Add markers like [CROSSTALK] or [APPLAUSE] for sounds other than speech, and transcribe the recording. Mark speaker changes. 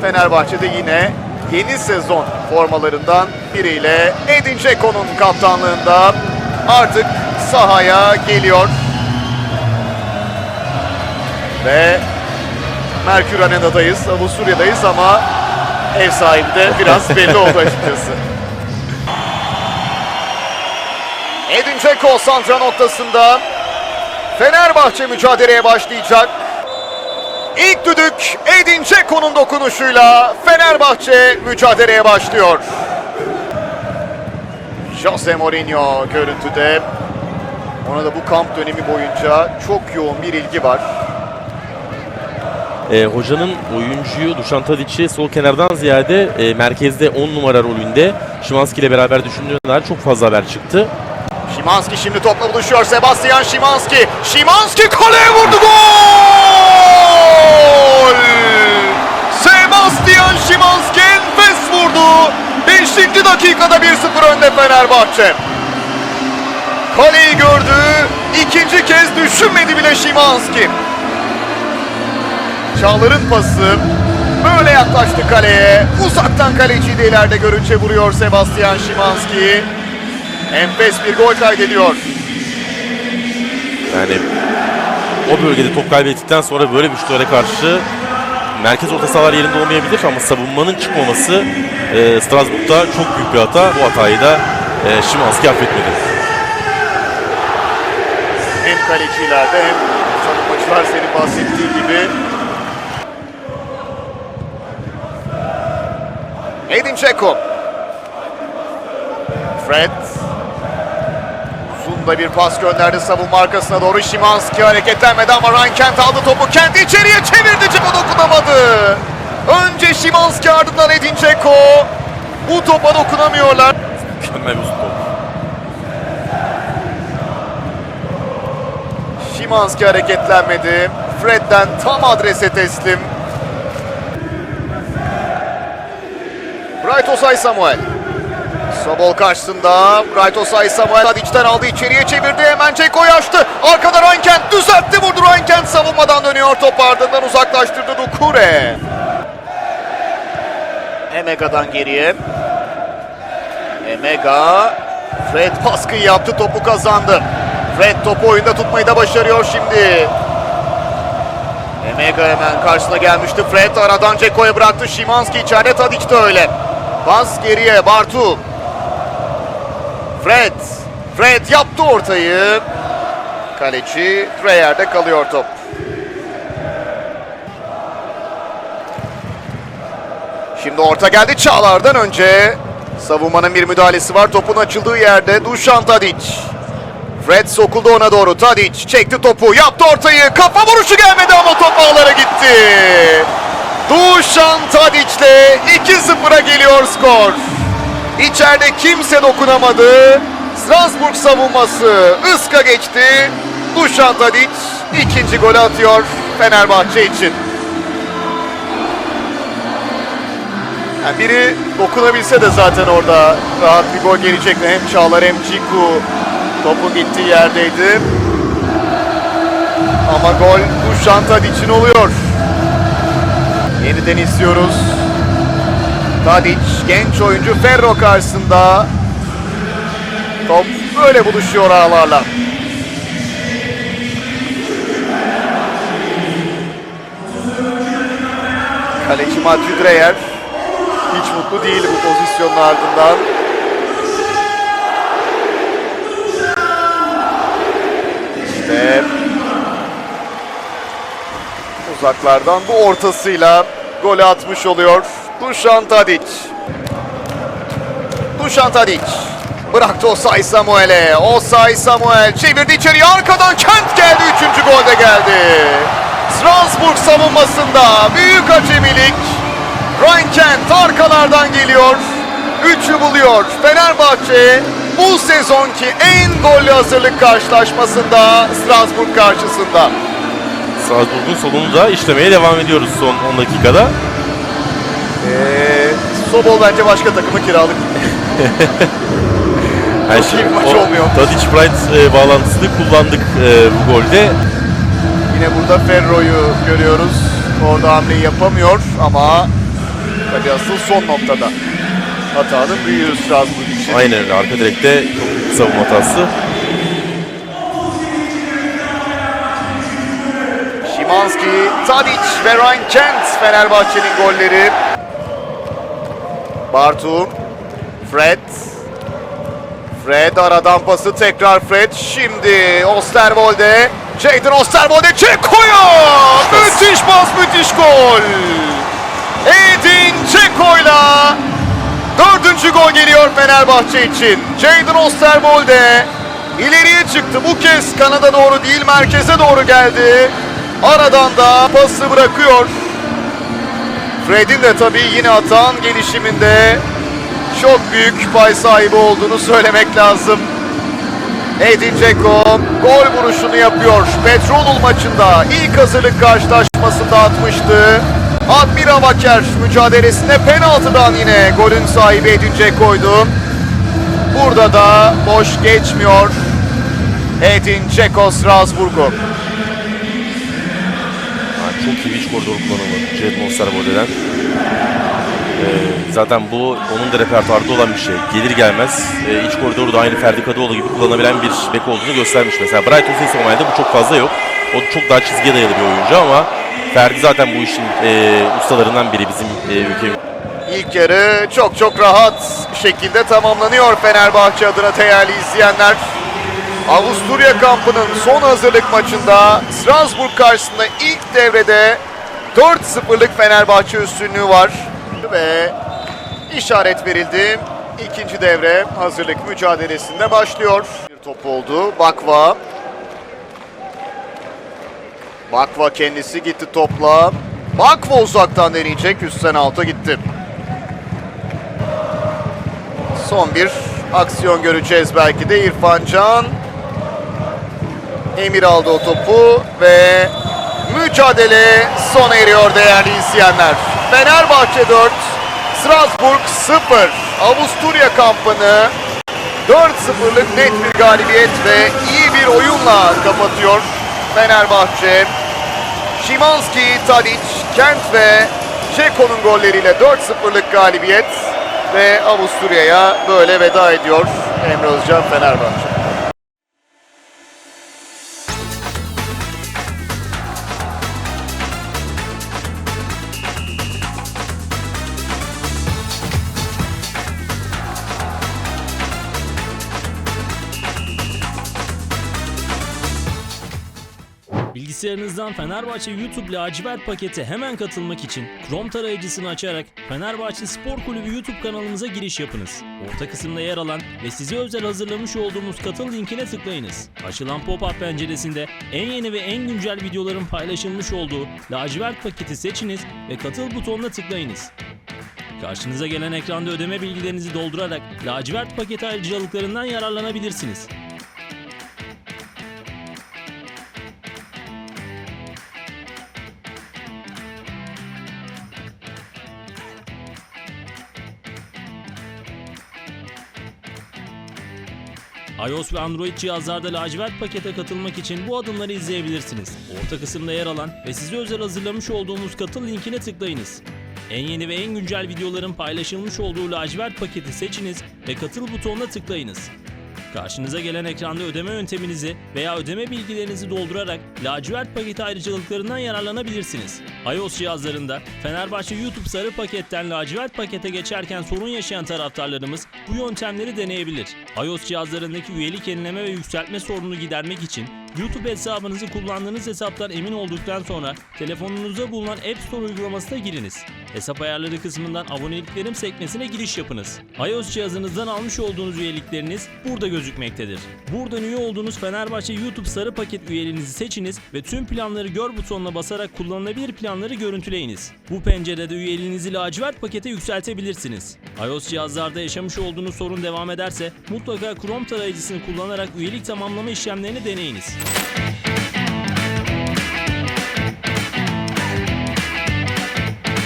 Speaker 1: Fenerbahçe'de yine yeni sezon formalarından biriyle Edin Dzeko'nun kaptanlığında artık sahaya geliyor. Ve Merkür Arena'dayız, Avusturya'dayız ama ev sahibi de biraz [LAUGHS] belli oldu açıkçası. Edin Dzeko santra noktasında Fenerbahçe mücadeleye başlayacak. İlk düdük Edin Dzeko'nun dokunuşuyla Fenerbahçe mücadeleye başlıyor. Jose Mourinho görüntüde. Ona da bu kamp dönemi boyunca çok yoğun bir ilgi var.
Speaker 2: E, hocanın oyuncuyu Dušan Tadić'i sol kenardan ziyade e, merkezde 10 numara rolünde Şimanski ile beraber düşündüğünden çok fazla haber çıktı.
Speaker 1: Şimanski şimdi topla buluşuyor. Sebastian Şimanski. Şimanski kaleye vurdu. Gol! 5. dakikada 1-0 önde Fenerbahçe. Kaleyi gördü. İkinci kez düşünmedi bile Şimanski. Çağlar'ın pası böyle yaklaştı kaleye. Uzaktan kaleciyi de ileride görünce vuruyor Sebastian Şimanski. Enfes bir gol kaydediyor.
Speaker 2: Yani o bölgede top kaybettikten sonra böyle bir şutlara karşı merkez orta sahalar yerinde olmayabilir ama savunmanın çıkmaması e, Strasbourg'da çok büyük bir hata. Bu hatayı da e, Şimanski affetmedi.
Speaker 1: Hem kalecilerde hem savunmacılar senin bahsettiğin gibi. Edin Dzeko. Fred. Uzun da bir pas gönderdi savunma arkasına doğru. Şimanski hareketlenmedi ama Ryan Kent aldı topu. Kent içeriye çevirdi. Dzeko dokunamadı. Önce Şimanski ardından Edin Dzeko. Bu topa dokunamıyorlar.
Speaker 2: Mükemmel uzun top.
Speaker 1: Şimanski hareketlenmedi. Fred'den tam adrese teslim. Bright Osay Samuel. Sobol karşısında. Bright Osay Samuel Tadic'ten aldı içeriye çevirdi. Hemen Ceko'yu açtı. Arkada Rankent düzeltti vurdu. Rankent savunmadan dönüyor top ardından uzaklaştırdı Dukure. Emega'dan geriye. Emega. Fred baskıyı yaptı topu kazandı. Fred topu oyunda tutmayı da başarıyor şimdi. Emega hemen karşısına gelmişti. Fred aradan Ceko'ya bıraktı. Şimanski içeride Tadic de öyle. Pas geriye Bartu. Fred. Fred yaptı ortayı. Kaleci Treyer'de kalıyor top. Şimdi orta geldi Çağlar'dan önce. Savunmanın bir müdahalesi var. Topun açıldığı yerde Dušan Tadic. Fred sokuldu ona doğru. Tadic çekti topu. Yaptı ortayı. Kafa vuruşu gelmedi ama top ağlara gitti. Dušan Tadic'le 2-0'a geliyor skor. İçeride kimse dokunamadı. Strasbourg savunması ıska geçti. Dušan Tadic ikinci golü atıyor Fenerbahçe için. Yani biri dokunabilse de zaten orada rahat bir gol gelecekti. Hem Çağlar hem Ciku topun gittiği yerdeydi. Ama gol Dušan Tadic'in oluyor. Yeniden istiyoruz. Tadic genç oyuncu Ferro karşısında. Top böyle buluşuyor ağlarla. Kaleci Matthew Dreyer hiç mutlu değil bu pozisyonun ardından. İşte uzaklardan bu ortasıyla golü atmış oluyor Dušan Tadic. Dušan Tadic bıraktı Osay Samuel'e. Osay Samuel çevirdi içeriye arkadan Kent geldi. Üçüncü gol de geldi. Strasbourg savunmasında büyük acemilik. Ryan Kent arkalardan geliyor. Üçü buluyor. Fenerbahçe bu sezonki en gollü hazırlık karşılaşmasında Strasbourg karşısında.
Speaker 2: Strasbourg'un solunu da işlemeye devam ediyoruz son 10 dakikada.
Speaker 1: Ee, Sobol bence başka takımı kiralık.
Speaker 2: Yani
Speaker 1: Çok iyi bir maç olmuyor.
Speaker 2: Tadic Bright e, bağlantısını kullandık e, bu golde.
Speaker 1: Yine burada Ferro'yu görüyoruz. Orada hamleyi yapamıyor ama Tabii asıl son noktada. Hatanın büyüğü Strasbourg için.
Speaker 2: Aynen. Arka direkte çok savunma hatası.
Speaker 1: Şimanski, Tadic ve Ryan Kent Fenerbahçe'nin golleri. Bartu, Fred. Fred aradan pası tekrar Fred. Şimdi Osterwolde. Jadon Osterwolde Ceko'ya! Müthiş pas, müthiş gol. Edin Ceko'yla dördüncü gol geliyor Fenerbahçe için. Jadon Osterwolde ileriye çıktı. Bu kez kanada doğru değil merkeze doğru geldi. Aradan da pası bırakıyor. Fred'in de tabii yine atan gelişiminde çok büyük pay sahibi olduğunu söylemek lazım. Edin Dzeko gol vuruşunu yapıyor. Petrolul maçında ilk hazırlık karşılaşmasında atmıştı. Admira Vaker mücadelesinde penaltıdan yine golün sahibi Edin Dzeko'ydu. Burada da boş geçmiyor. Edin Dzeko Strasbourg'u.
Speaker 2: Yani çok iyi bir iç koridor kullanımı Jadon Osterwolde'den. Ee, zaten bu onun da repertuarda olan bir şey. Gelir gelmez e, iç koridoru da aynı Ferdi Kadıoğlu gibi kullanabilen bir bek olduğunu göstermiş. Mesela Brighton Sessomay'da bu çok fazla yok. O çok daha çizgiye dayalı bir oyuncu ama Ferdi zaten bu işin e, ustalarından biri bizim e, ülkemizde.
Speaker 1: İlk yarı çok çok rahat şekilde tamamlanıyor Fenerbahçe adına değerli izleyenler. Avusturya kampının son hazırlık maçında Strasbourg karşısında ilk devrede 4-0'lık Fenerbahçe üstünlüğü var. Ve işaret verildi. İkinci devre hazırlık mücadelesinde başlıyor. Bir top oldu. Bakva. Bakva kendisi gitti topla. Bakva uzaktan deneyecek. Üstten alta gitti. Son bir aksiyon göreceğiz belki de İrfan Can. Emir aldı o topu ve mücadele sona eriyor değerli izleyenler. Fenerbahçe 4, Strasbourg 0. Avusturya kampını 4-0'lık net bir galibiyet ve iyi bir oyunla kapatıyor Fenerbahçe. Şimanski, Tadic, Kent ve Ceko'nun golleriyle 4-0'lık galibiyet ve Avusturya'ya böyle veda ediyor Emre Özcan Fenerbahçe.
Speaker 3: Bilgisayarınızdan Fenerbahçe YouTube lacivert paketi hemen katılmak için Chrome tarayıcısını açarak Fenerbahçe Spor Kulübü YouTube kanalımıza giriş yapınız. Orta kısımda yer alan ve size özel hazırlamış olduğumuz katıl linkine tıklayınız. Açılan pop-up penceresinde en yeni ve en güncel videoların paylaşılmış olduğu lacivert paketi seçiniz ve katıl butonuna tıklayınız. Karşınıza gelen ekranda ödeme bilgilerinizi doldurarak lacivert paketi ayrıcalıklarından yararlanabilirsiniz. iOS ve Android cihazlarda lacivert pakete katılmak için bu adımları izleyebilirsiniz. Orta kısımda yer alan ve size özel hazırlamış olduğumuz katıl linkine tıklayınız. En yeni ve en güncel videoların paylaşılmış olduğu lacivert paketi seçiniz ve katıl butonuna tıklayınız. Karşınıza gelen ekranda ödeme yönteminizi veya ödeme bilgilerinizi doldurarak lacivert paketi ayrıcalıklarından yararlanabilirsiniz. iOS cihazlarında Fenerbahçe YouTube sarı paketten lacivert pakete geçerken sorun yaşayan taraftarlarımız bu yöntemleri deneyebilir. iOS cihazlarındaki üyelik yenileme ve yükseltme sorununu gidermek için YouTube hesabınızı kullandığınız hesaptan emin olduktan sonra telefonunuzda bulunan App Store uygulamasına giriniz. Hesap ayarları kısmından aboneliklerim sekmesine giriş yapınız. iOS cihazınızdan almış olduğunuz üyelikleriniz burada gözükmektedir. Buradan üye olduğunuz Fenerbahçe YouTube sarı paket üyeliğinizi seçiniz ve tüm planları gör butonuna basarak kullanılabilir planları görüntüleyiniz. Bu pencerede üyeliğinizi lacivert pakete yükseltebilirsiniz. iOS cihazlarda yaşamış olduğunuz sorun devam ederse mutlaka Chrome tarayıcısını kullanarak üyelik tamamlama işlemlerini deneyiniz. Bye.